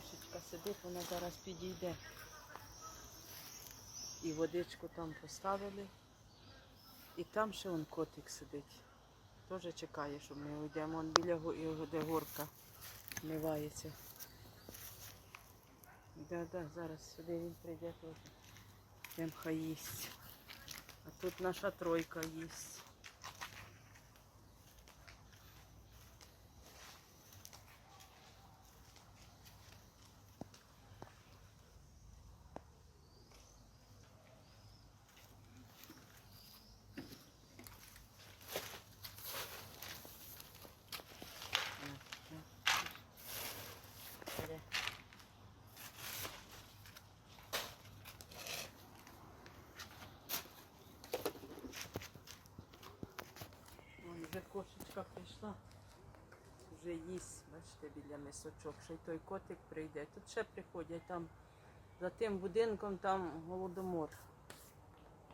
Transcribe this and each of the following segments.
качка сидить, вона зараз підійде. І водичку там поставили. І там ще он котик сидить. Теж чекає, щоб ми уйдемо. Он біля його, де горка вмивається. Да, да, зараз сюди він прийде теж. Тим хай їсть. А тут наша тройка їсть. Вже кошечка прийшла. Вже їсть, бачите, біля мисочок. Ще й той котик прийде. Тут ще приходять там за тим будинком там голодомор.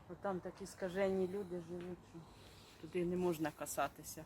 Бо там такі скажені люди живуть, що туди не можна касатися.